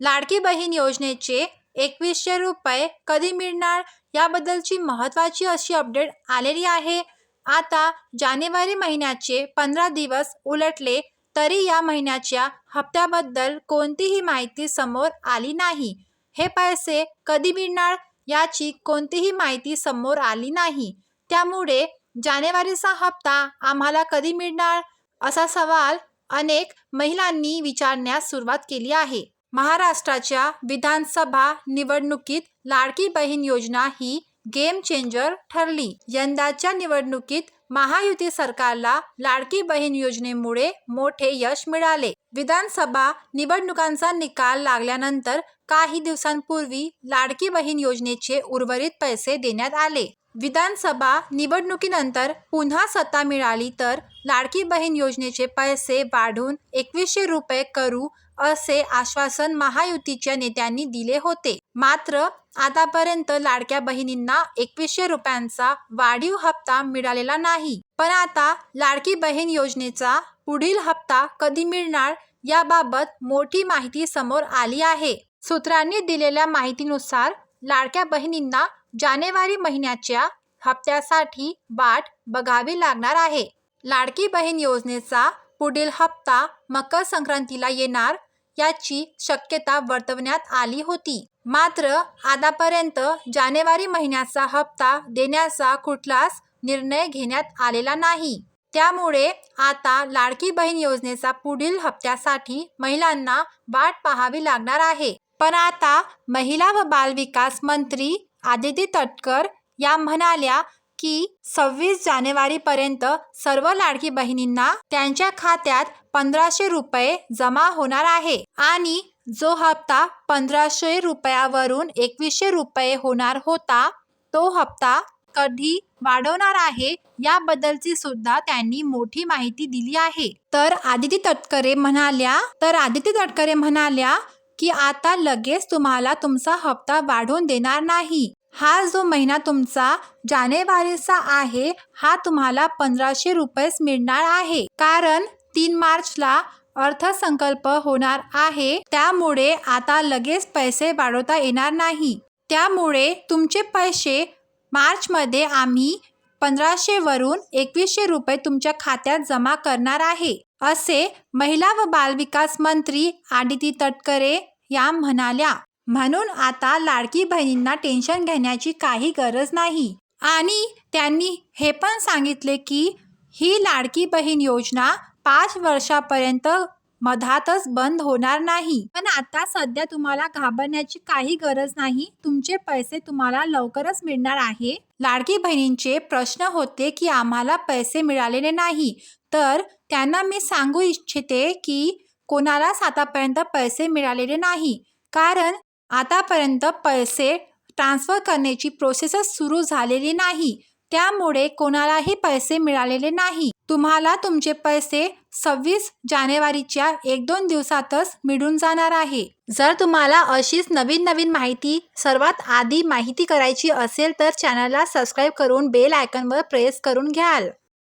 लाडकी बहीण योजनेचे एकवीसशे रुपये कधी मिळणार याबद्दलची महत्त्वाची अशी अपडेट आलेली आहे. आता जानेवारी महिन्याचे पंधरा दिवस उलटले तरी या महिन्याच्या हप्त्याबद्दल कोणतीही माहिती समोर आली नाही. हे पैसे कधी मिळणार याची कोणतीही माहिती समोर आली नाही. त्यामुळे जानेवारीचा हप्ता आम्हाला कधी मिळणार? असा सवाल अनेक महिलांनी विचारण्यास सुरुवात केली आहे. महाराष्ट्राच्या विधानसभा निवडणुकीत लाडकी बहीण योजना ही गेम चेंजर ठरली. यंदाच्या निवडणुकीत महायुती सरकारला लाडकी बहीण योजनेमुळे मोठे यश मिळाले. विधानसभा निवडणुकांचा निकाल लागल्यानंतर काही दिवसांपूर्वी लाडकी बहीण योजनेचे उर्वरित पैसे देण्यात आले. विधानसभा निवडणुकीनंतर पुन्हा सत्ता मिळाली तर लाडकी बहीण योजनेचे पैसे वाढून एकवीसशे रुपये करू असे आश्वासन महायुतीच्या नेत्यांनी दिले होते. मात्र आतापर्यंत लाडक्या बहिणींना एकवीसशे रुपयांचा वाढीव हप्ता मिळालेला नाही. पण आता लाडकी बहीण योजनेचा पुढील हप्ता कधी मिळणार याबाबत मोठी माहिती समोर आली आहे. सूत्रांनी दिलेल्या माहितीनुसार लाडक्या बहिणींना जानेवारी महिन्याच्या हप्त्यासाठी वाट बघावी लागणार आहे. लाडकी बहीण योजनेचा पुढील हप्ता मकर संक्रांतीला येणार याची शक्यता वर्तवण्यात आली होती. मात्र आतापर्यंत जानेवारी महिन्याचा हप्ता देण्याचा कुठलाच निर्णय घेण्यात आलेला नाही. त्यामुळे आता लाडकी बहीण योजनेचा पुढील हप्त्यासाठी महिलांना वाट पाहावी लागणार आहे. पण आता महिला व बालविकास मंत्री आदिती तटकर या म्हणाल्या की सव्वीस जानेवारीपर्यंत सर्व लाडकी बहिणींना त्यांच्या खात्यात पंधराशे रुपये जमा होणार आहे आणि जो हप्ता पंधराशे रुपयावरून एकवीसशे रुपये होणार होता तो हप्ता कधी वाढवणार आहे याबद्दलची सुद्धा त्यांनी मोठी माहिती दिली आहे. तर आदिती तटकरे म्हणाल्या तर आदिती तटकरे म्हणाल्या की आता लगेच तुम्हाला तुमचा हप्ता वाढवून देणार नाही. हा जो महिना तुमचा जानेवारीचा आहे हा तुम्हाला पंधराशे रुपयेच मिळणार आहे. कारण तीन मार्चला अर्थसंकल्प होणार आहे त्यामुळे आता लगेच पैसे वाढवता येणार नाही. त्यामुळे तुमचे पैसे मार्चमध्ये आम्ही पंधराशेवरून एकवीसशे रुपये तुमच्या खात्यात जमा करणार आहे. असे महिला व बालविकास मंत्री आदिती तटकरे या म्हणाल्या. म्हणून आता लाडकी बहिणींना टेन्शन घेण्याची काही गरज नाही. आणि त्यांनी हे पण सांगितले की ही लाडकी बहीण योजना पाच वर्षापर्यंत मधातच बंद होणार नाही. पण आता सध्या तुम्हाला घाबरण्याची काही गरज नाही. तुमचे पैसे तुम्हाला लवकरच मिळणार आहे. लाडकी बहिणींचे प्रश्न होते की आम्हाला पैसे मिळालेले नाही. तर त्यांना मी सांगू इच्छिते की कोणालाच आतापर्यंत पैसे मिळालेले नाही. कारण आतापर्यंत पैसे ट्रान्स्फर करण्याची प्रोसेसच सुरू झालेली नाही. त्यामुळे कोणालाही पैसे मिळालेले नाही. तुम्हाला तुमचे पैसे सव्वीस जानेवारीच्या एक दोन दिवसातच मिळून जाणार आहे. जर तुम्हाला अशीच नवीन नवीन माहिती सर्वात आधी माहिती करायची असेल तर चॅनलला सबस्क्राईब करून बेल आयकनवर प्रेस करून घ्याल.